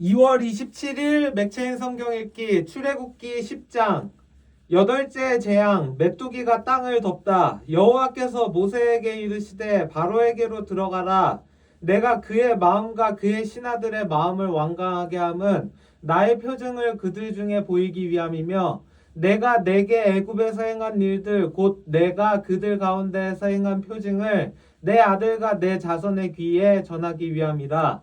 2월 27일 맥체인 성경 읽기 출애굽기 10장 여덟째 재앙 메뚜기가 땅을 덮다. 여호와께서 모세에게 이르시되 바로에게로 들어가라. 내가 그의 마음과 그의 신하들의 마음을 완강하게 함은 나의 표징을 그들 중에 보이기 위함이며 내가 내게 애굽에서 행한 일들 곧 내가 그들 가운데에서 행한 표징을 내 아들과 내 자손의 귀에 전하기 위함이라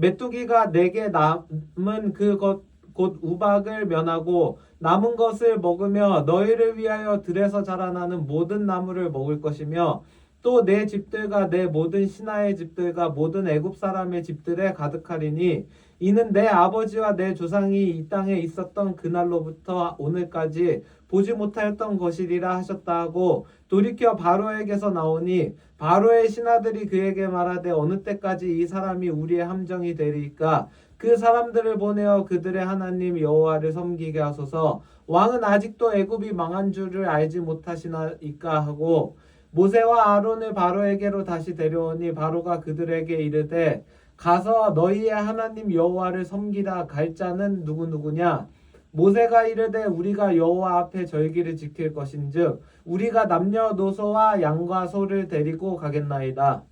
메뚜기가 내게 남은 그것 곧 우박을 면하고 남은 것을 먹으며 너희를 위하여 들에서 자라나는 모든 나무를 먹을 것이며 또 내 집들과 내 모든 신하의 집들과 모든 애굽 사람의 집들에 가득하리니 이는 내 아버지와 내 조상이 이 땅에 있었던 그날로부터 오늘까지 보지 못하였던 것이리라 하셨다 하고 돌이켜 바로에게서 나오니 바로의 신하들이 그에게 말하되 어느 때까지 이 사람이 우리의 함정이 되리까? 그 사람들을 보내어 그들의 하나님 여호와를 섬기게 하소서. 왕은 아직도 애굽이 망한 줄을 알지 못하시나이까 하고 모세와 아론을 바로에게로 다시 데려오니 바로가 그들에게 이르되 가서 너희의 하나님 여호와를 섬기다 갈 자는 누구 누구냐? 모세가 이르되 우리가 여호와 앞에 절기를 지킬 것인즉 우리가 남녀노소와 양과 소를 데리고 가겠나이다.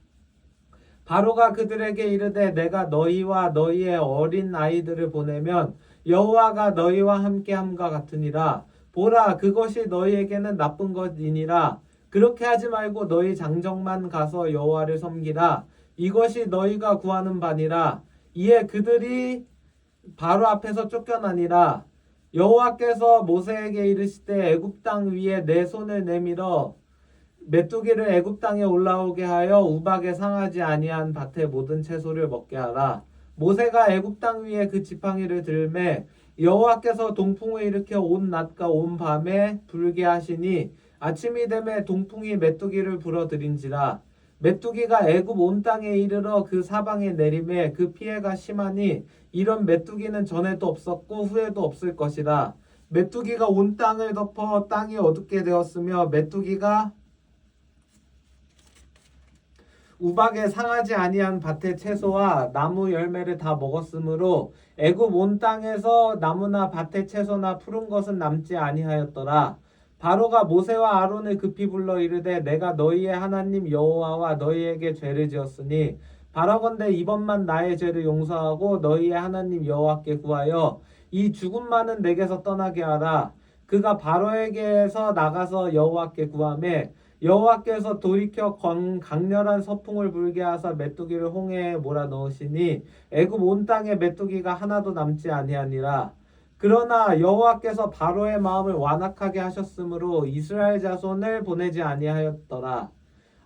바로가 그들에게 이르되 내가 너희와 너희의 어린 아이들을 보내면 여호와가 너희와 함께함과 같으니라. 보라 그것이 너희에게는 나쁜 것이니라. 그렇게 하지 말고 너희 장정만 가서 여호와를 섬기라. 이것이 너희가 구하는 바니라. 이에 그들이 바로 앞에서 쫓겨나니라. 여호와께서 모세에게 이르시되 애굽 땅 위에 내 손을 내밀어 메뚜기를 애굽 땅에 올라오게 하여 우박에 상하지 아니한 밭의 모든 채소를 먹게 하라. 모세가 애굽 땅 위에 그 지팡이를 들매 여호와께서 동풍을 일으켜 온 낮과 온 밤에 불게 하시니 아침이 되매 동풍이 메뚜기를 불어들인지라 메뚜기가 애굽 온 땅에 이르러 그 사방에 내림에 그 피해가 심하니 이런 메뚜기는 전에도 없었고 후에도 없을 것이라 메뚜기가 온 땅을 덮어 땅이 어둡게 되었으며 메뚜기가 우박에 상하지 아니한 밭의 채소와 나무 열매를 다 먹었으므로 애굽 온 땅에서 나무나 밭의 채소나 푸른 것은 남지 아니하였더라. 바로가 모세와 아론을 급히 불러 이르되 내가 너희의 하나님 여호와와 너희에게 죄를 지었으니 바라건대 이번만 나의 죄를 용서하고 너희의 하나님 여호와께 구하여 이 죽음만은 내게서 떠나게 하라. 그가 바로에게서 나가서 여호와께 구하매 여호와께서 돌이켜 건 강렬한 서풍을 불게 하사 메뚜기를 홍해에 몰아 넣으시니 애굽 온 땅에 메뚜기가 하나도 남지 아니하니라. 그러나 여호와께서 바로의 마음을 완악하게 하셨으므로 이스라엘 자손을 보내지 아니하였더라.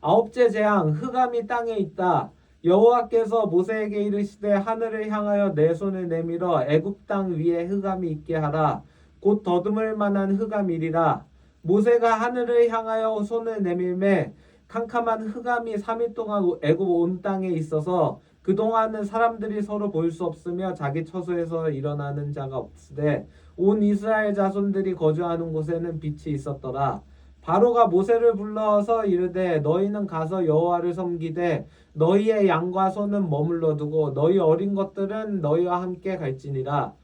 아홉째 재앙 흑암이 땅에 있다. 여호와께서 모세에게 이르시되 하늘을 향하여 내 손을 내밀어 애굽 땅 위에 흑암이 있게 하라. 곧 더듬을 만한 흑암이리라. 모세가 하늘을 향하여 손을 내밀매 캄캄한 흑암이 3일 동안 애굽 온 땅에 있어서 그동안은 사람들이 서로 볼 수 없으며 자기 처소에서 일어나는 자가 없으되 온 이스라엘 자손들이 거주하는 곳에는 빛이 있었더라. 바로가 모세를 불러서 이르되 너희는 가서 여호와를 섬기되 너희의 양과 소는 머물러 두고 너희 어린 것들은 너희와 함께 갈지니라.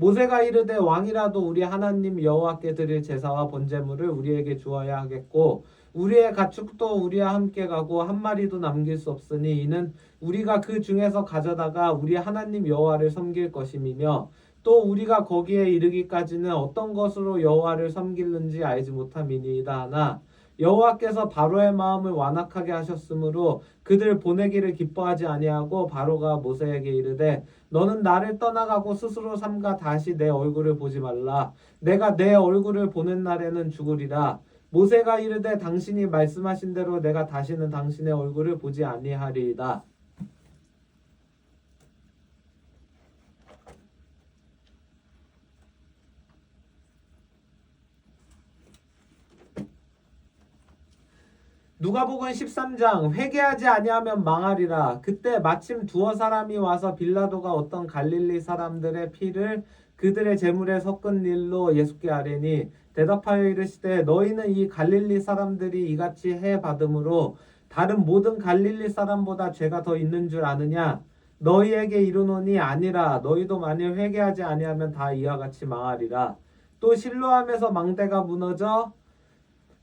모세가 이르되 왕이라도 우리 하나님 여호와께 드릴 제사와 번제물을 우리에게 주어야 하겠고 우리의 가축도 우리와 함께 가고 한 마리도 남길 수 없으니 이는 우리가 그 중에서 가져다가 우리 하나님 여호와를 섬길 것임이며 또 우리가 거기에 이르기까지는 어떤 것으로 여호와를 섬기는지 알지 못함이니이다 하나 여호와께서 바로의 마음을 완악하게 하셨으므로 그들 보내기를 기뻐하지 아니하고 바로가 모세에게 이르되 너는 나를 떠나가고 스스로 삼가 다시 내 얼굴을 보지 말라. 내가 내 얼굴을 보는 날에는 죽으리라. 모세가 이르되 당신이 말씀하신 대로 내가 다시는 당신의 얼굴을 보지 아니하리이다 누가복음 13장 회개하지 아니하면 망하리라. 그때 마침 두어 사람이 와서 빌라도가 어떤 갈릴리 사람들의 피를 그들의 재물에 섞은 일로 예수께 아뢰니 대답하여 이르시되 너희는 이 갈릴리 사람들이 이같이 해 받음으로 다른 모든 갈릴리 사람보다 죄가 더 있는 줄 아느냐 너희에게 이르노니 아니라 너희도 만일 회개하지 아니하면 다 이와 같이 망하리라 또 실로함에서 망대가 무너져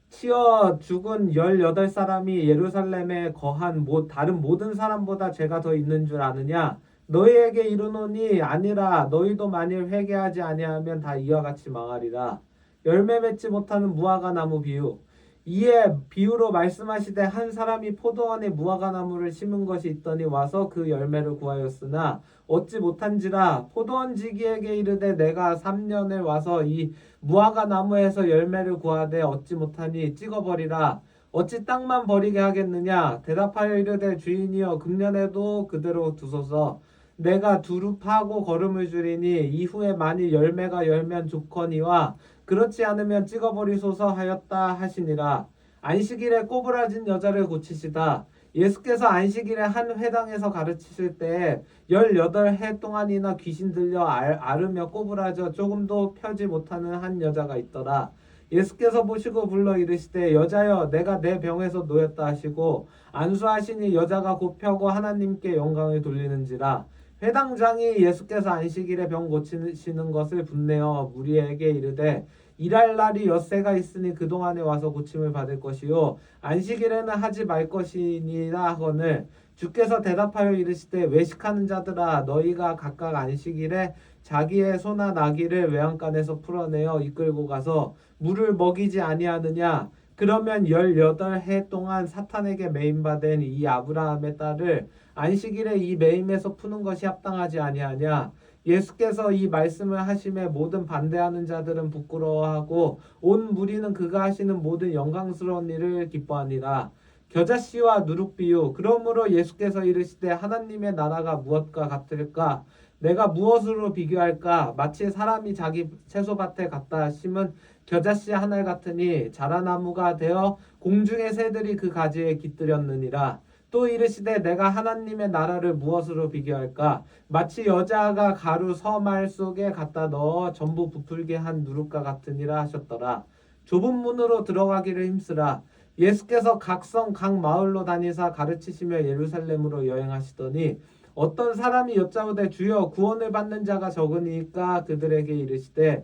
치어 죽은 18사람이 예루살렘에 거한 모, 다른 모든 사람보다 죄가 더 있는 줄 아느냐? 너희에게 이르노니 아니라 너희도 만일 회개하지 아니하면 다 이와 같이 망하리라. 열매 맺지 못하는 무화과 나무 비유 이에 비유로 말씀하시되 한 사람이 포도원에 무화과 나무를 심은 것이 있더니 와서 그 열매를 구하였으나 얻지 못한지라 포도원 지기에게 이르되 내가 3년을 와서 이 무화과 나무에서 열매를 구하되 얻지 못하니 찍어버리라. 어찌 땅만 버리게 하겠느냐? 대답하여 이르되 주인이여 금년에도 그대로 두소서. 내가 두루 파고 걸음을 줄이니 이후에 만일 열매가 열면 좋거니와 그렇지 않으면 찍어버리소서 하였다 하시니라. 안식일에 꼬부라진 여자를 고치시다. 예수께서 안식일에 한 회당에서 가르치실 때 18해 동안이나 귀신 들려 알, 앓으며 꼬부라져 조금도 펴지 못하는 한 여자가 있더라. 예수께서 보시고 불러 이르시되 여자여 내가 내 병에서 놓였다 하시고 안수하시니 여자가 곧 펴고 하나님께 영광을 돌리는지라 회당장이 예수께서 안식일에 병 고치시는 것을 분내어 무리에게 이르되 일할 날이 엿새가 있으니 그동안에 와서 고침을 받을 것이요. 안식일에는 하지 말 것이니라 하거늘 주께서 대답하여 이르시되 외식하는 자들아 너희가 각각 안식일에 자기의 소나 나귀를 외양간에서 풀어내어 이끌고 가서 물을 먹이지 아니하느냐 그러면 열여덟 해 동안 사탄에게 매임받은 이 아브라함의 딸을 안식일에 이 매임에서 푸는 것이 합당하지 아니하냐? 예수께서 이 말씀을 하심에 모든 반대하는 자들은 부끄러워하고 온 무리는 그가 하시는 모든 영광스러운 일을 기뻐하니라. 겨자씨와 누룩비유 그러므로 예수께서 이르시되 하나님의 나라가 무엇과 같을까? 내가 무엇으로 비교할까? 마치 사람이 자기 채소밭에 갖다 심은 겨자씨 하나 같으니 자라나무가 되어 공중의 새들이 그 가지에 깃들였느니라. 또 이르시되 내가 하나님의 나라를 무엇으로 비교할까? 마치 여자가 가루 서말 속에 갖다 넣어 전부 부풀게 한 누룩과 같으니라 하셨더라. 좁은 문으로 들어가기를 힘쓰라. 예수께서 각 성 각 마을로 다니사 가르치시며 예루살렘으로 여행하시더니 어떤 사람이 여짜오되 주여 구원을 받는 자가 적으니까 그들에게 이르시되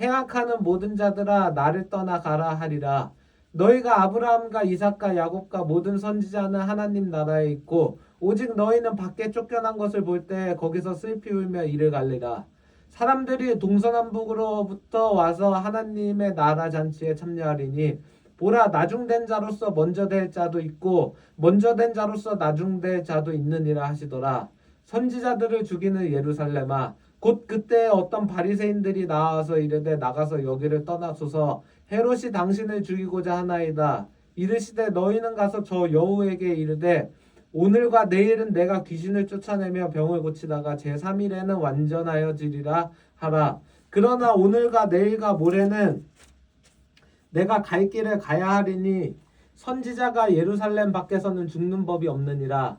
행악하는 모든 자들아 나를 떠나 가라 하리라 너희가 아브라함과 이삭과 야곱과 모든 선지자는 하나님 나라에 있고 오직 너희는 밖에 쫓겨난 것을 볼 때 거기서 슬피 울며 이를 갈리라. 사람들이 동서남북으로부터 와서 하나님의 나라 잔치에 참여하리니 보라 나중된 자로서 먼저 될 자도 있고 먼저 된 자로서 나중될 자도 있느니라 하시더라. 선지자들을 죽이는 예루살렘아 곧 그때 어떤 바리새인들이 나와서 이르되 나가서 여기를 떠나소서 헤롯이 당신을 죽이고자 하나이다. 이르시되 너희는 가서 저 여우에게 이르되 오늘과 내일은 내가 귀신을 쫓아내며 병을 고치다가 제3일에는 완전하여지리라 하라. 그러나 오늘과 내일과 모레는 내가 갈 길을 가야 하리니 선지자가 예루살렘 밖에서는 죽는 법이 없느니라.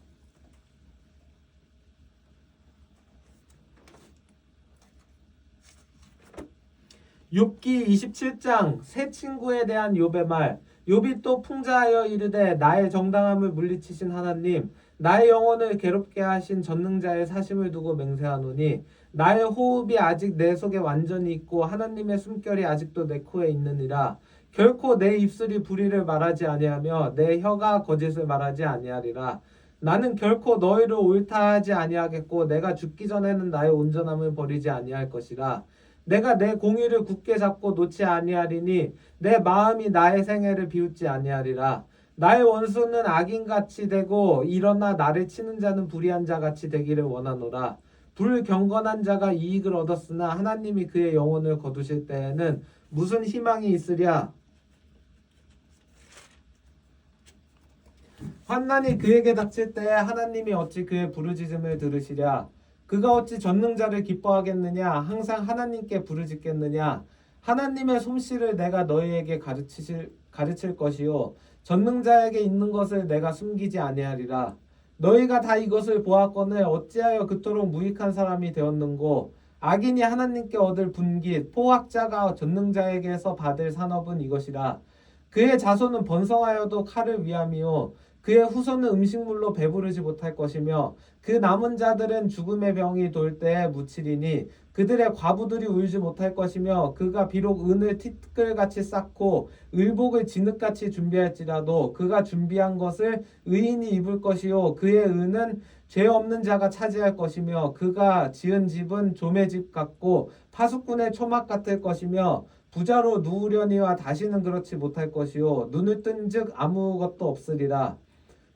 욥기 27장 새 친구에 대한 욥의 말. 욥이 또 풍자하여 이르되 나의 정당함을 물리치신 하나님 나의 영혼을 괴롭게 하신 전능자의 사심을 두고 맹세하노니 나의 호흡이 아직 내 속에 완전히 있고 하나님의 숨결이 아직도 내 코에 있느니라. 결코 내 입술이 불의를 말하지 아니하며 내 혀가 거짓을 말하지 아니하리라. 나는 결코 너희를 옳다 하지 아니하겠고 내가 죽기 전에는 나의 온전함을 버리지 아니할 것이라 내가 내 공의를 굳게 잡고 놓지 아니하리니 내 마음이 나의 생애를 비웃지 아니하리라. 나의 원수는 악인같이 되고 일어나 나를 치는 자는 불의한 자같이 되기를 원하노라. 불경건한 자가 이익을 얻었으나 하나님이 그의 영혼을 거두실 때에는 무슨 희망이 있으랴? 환난이 그에게 닥칠 때 하나님이 어찌 그의 부르짖음을 들으시랴 그가 어찌 전능자를 기뻐하겠느냐? 항상 하나님께 부르짖겠느냐? 하나님의 솜씨를 내가 너희에게 가르치실 가르칠 것이요. 전능자에게 있는 것을 내가 숨기지 아니하리라. 너희가 다 이것을 보았거늘 어찌하여 그토록 무익한 사람이 되었는고? 악인이 하나님께 얻을 분깃 포악자가 전능자에게서 받을 산업은 이것이라. 그의 자손은 번성하여도 칼을 위함이요 그의 후손은 음식물로 배부르지 못할 것이며 그 남은 자들은 죽음의 병이 돌 때에 묻히리니 그들의 과부들이 울지 못할 것이며 그가 비록 은을 티끌같이 쌓고 의복을 진흙같이 준비할지라도 그가 준비한 것을 의인이 입을 것이요 그의 은은 죄 없는 자가 차지할 것이며 그가 지은 집은 조매 집 같고 파수꾼의 초막 같을 것이며 부자로 누우려니와 다시는 그렇지 못할 것이요 눈을 뜬즉 아무것도 없으리라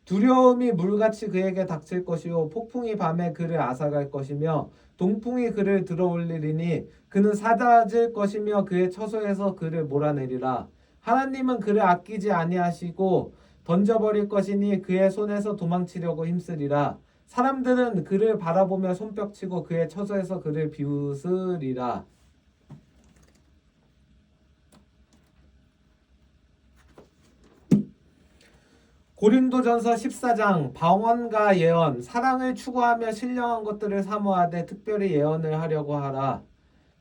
두려움이 물같이 그에게 닥칠 것이요 폭풍이 밤에 그를 앗아갈 것이며 동풍이 그를 들어올리리니 그는 사라질 것이며 그의 처소에서 그를 몰아내리라. 하나님은 그를 아끼지 아니하시고 던져버릴 것이니 그의 손에서 도망치려고 힘쓰리라. 사람들은 그를 바라보며 손뼉치고 그의 처소에서 그를 비웃으리라 고린도전서 14장 방언과 예언 사랑을 추구하며 신령한 것들을 사모하되 특별히 예언을 하려고 하라.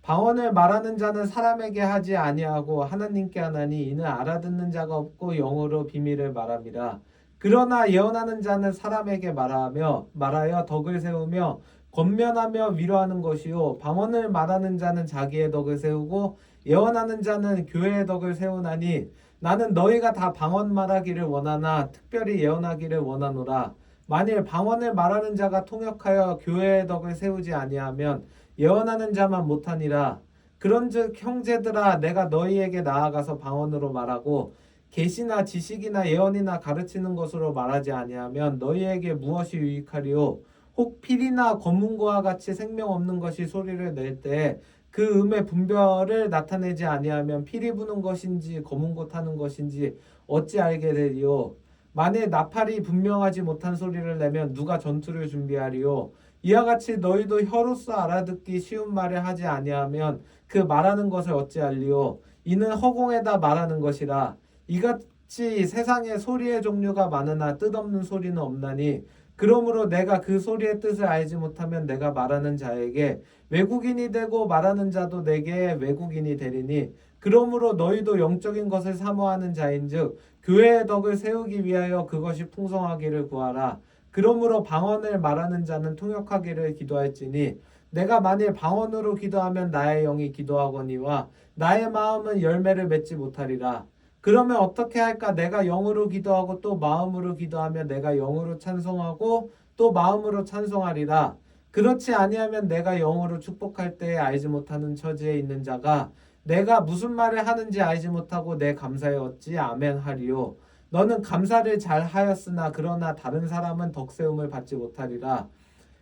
방언을 말하는 자는 사람에게 하지 아니하고 하나님께 하나니 이는 알아듣는 자가 없고 영어로 비밀을 말함이라 그러나 예언하는 자는 사람에게 말하며 말하여 덕을 세우며 권면하며 위로하는 것이요. 방언을 말하는 자는 자기의 덕을 세우고 예언하는 자는 교회의 덕을 세우나니 나는 너희가 다 방언 말하기를 원하나 특별히 예언하기를 원하노라. 만일 방언을 말하는 자가 통역하여 교회의 덕을 세우지 아니하면 예언하는 자만 못하니라. 그런즉 형제들아 내가 너희에게 나아가서 방언으로 말하고 계시나 지식이나 예언이나 가르치는 것으로 말하지 아니하면 너희에게 무엇이 유익하리요 혹 필이나 검문고와 같이 생명 없는 것이 소리를 낼 때 그 음의 분별을 나타내지 아니하면 피리 부는 것인지 검은 것 하는 것인지 어찌 알게 되리요? 만일 나팔이 분명하지 못한 소리를 내면 누가 전투를 준비하리요? 이와 같이 너희도 혀로서 알아듣기 쉬운 말을 하지 아니하면 그 말하는 것을 어찌 알리요? 이는 허공에다 말하는 것이라. 이같이 세상에 소리의 종류가 많으나 뜻없는 소리는 없나니 그러므로 내가 그 소리의 뜻을 알지 못하면 내가 말하는 자에게 외국인이 되고 말하는 자도 내게 외국인이 되리니 그러므로 너희도 영적인 것을 사모하는 자인즉 교회의 덕을 세우기 위하여 그것이 풍성하기를 구하라. 그러므로 방언을 말하는 자는 통역하기를 기도할지니 내가 만일 방언으로 기도하면 나의 영이 기도하거니와 나의 마음은 열매를 맺지 못하리라 그러면 어떻게 할까? 내가 영으로 기도하고 또 마음으로 기도하며 내가 영으로 찬송하고 또 마음으로 찬송하리라. 그렇지 아니하면 내가 영으로 축복할 때에 알지 못하는 처지에 있는 자가 내가 무슨 말을 하는지 알지 못하고 내 감사에 어찌 아멘 하리요. 너는 감사를 잘 하였으나 그러나 다른 사람은 덕세움을 받지 못하리라.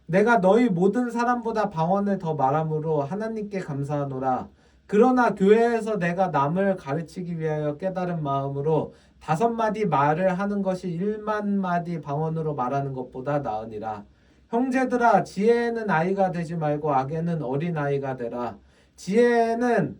내가 너희 모든 사람보다 방언을 더 말함으로 하나님께 감사하노라. 그러나 교회에서 내가 남을 가르치기 위하여 깨달은 마음으로 다섯 마디 말을 하는 것이 일만 마디 방언으로 말하는 것보다 나으니라. 형제들아 지혜에는 아이가 되지 말고 악에는 어린 아이가 되라. 지혜는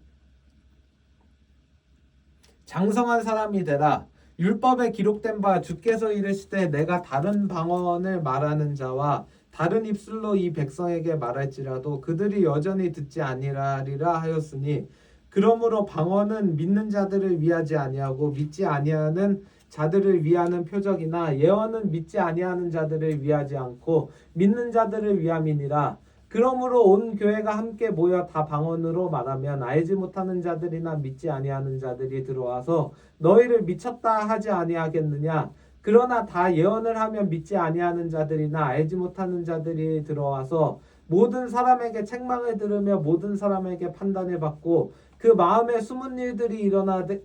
장성한 사람이 되라. 율법에 기록된 바 주께서 이르시되 내가 다른 방언을 말하는 자와 다른 입술로 이 백성에게 말할지라도 그들이 여전히 듣지 아니하리라 하였으니 그러므로 방언은 믿는 자들을 위하지 아니하고 믿지 아니하는 자들을 위하는 표적이나 예언은 믿지 아니하는 자들을 위하지 않고 믿는 자들을 위함이니라. 그러므로 온 교회가 함께 모여 다 방언으로 말하면 알지 못하는 자들이나 믿지 아니하는 자들이 들어와서 너희를 미쳤다 하지 아니하겠느냐 그러나 다 예언을 하면 믿지 아니하는 자들이나 알지 못하는 자들이 들어와서 모든 사람에게 책망을 들으며 모든 사람에게 판단을 받고 그 마음에 숨은 일들이 일어나되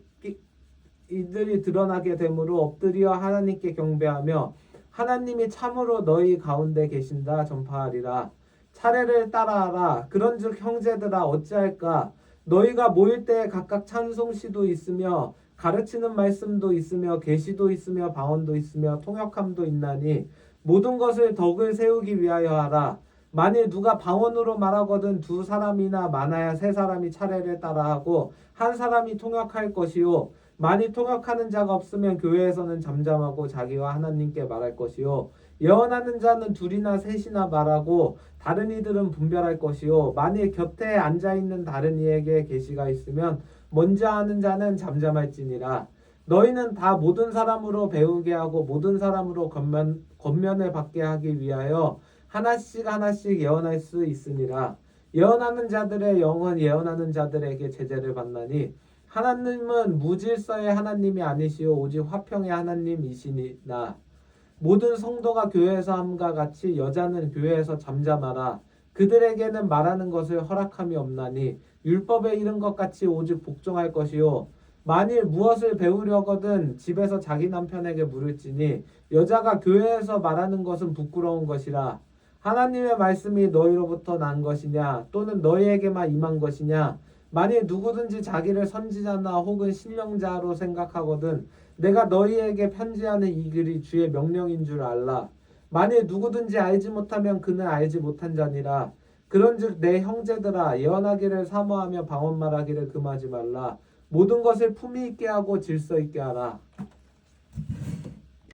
이들이 드러나게 되므로 엎드려 하나님께 경배하며 하나님이 참으로 너희 가운데 계신다 전파하리라. 차례를 따라하라. 그런즉 형제들아 어찌할까? 너희가 모일 때 각각 찬송시도 있으며 가르치는 말씀도 있으며 계시도 있으며 방언도 있으며 통역함도 있나니 모든 것을 덕을 세우기 위하여 하라. 만일 누가 방언으로 말하거든 두 사람이나 많아야 세 사람이 차례를 따라 하고 한 사람이 통역할 것이요. 많이 통역하는 자가 없으면 교회에서는 잠잠하고 자기와 하나님께 말할 것이요. 예언하는 자는 둘이나 셋이나 말하고 다른 이들은 분별할 것이요. 만일 곁에 앉아 있는 다른 이에게 계시가 있으면 먼저 하는 자는 잠잠할지니라. 너희는 다 모든 사람으로 배우게 하고 모든 사람으로 겉면, 겉면을 받게 하기 위하여 하나씩 하나씩 예언할 수 있으니라. 예언하는 자들의 영은 예언하는 자들에게 제재를 받나니 하나님은 무질서의 하나님이 아니시오. 오직 화평의 하나님이시니라. 모든 성도가 교회에서 함과 같이 여자는 교회에서 잠잠하라 그들에게는 말하는 것을 허락함이 없나니 율법에 이른 것 같이 오직 복종할 것이요. 만일 무엇을 배우려거든 집에서 자기 남편에게 물을지니 여자가 교회에서 말하는 것은 부끄러운 것이라. 하나님의 말씀이 너희로부터 난 것이냐 또는 너희에게만 임한 것이냐? 만일 누구든지 자기를 선지자나 혹은 신령자로 생각하거든 내가 너희에게 편지하는 이 글이 주의 명령인 줄 알라 만일 누구든지 알지 못하면 그는 알지 못한 자니라. 그런즉 내 형제들아 예언하기를 사모하며 방언 말하기를 금하지 말라. 모든 것을 품위 있게 하고 질서 있게 하라.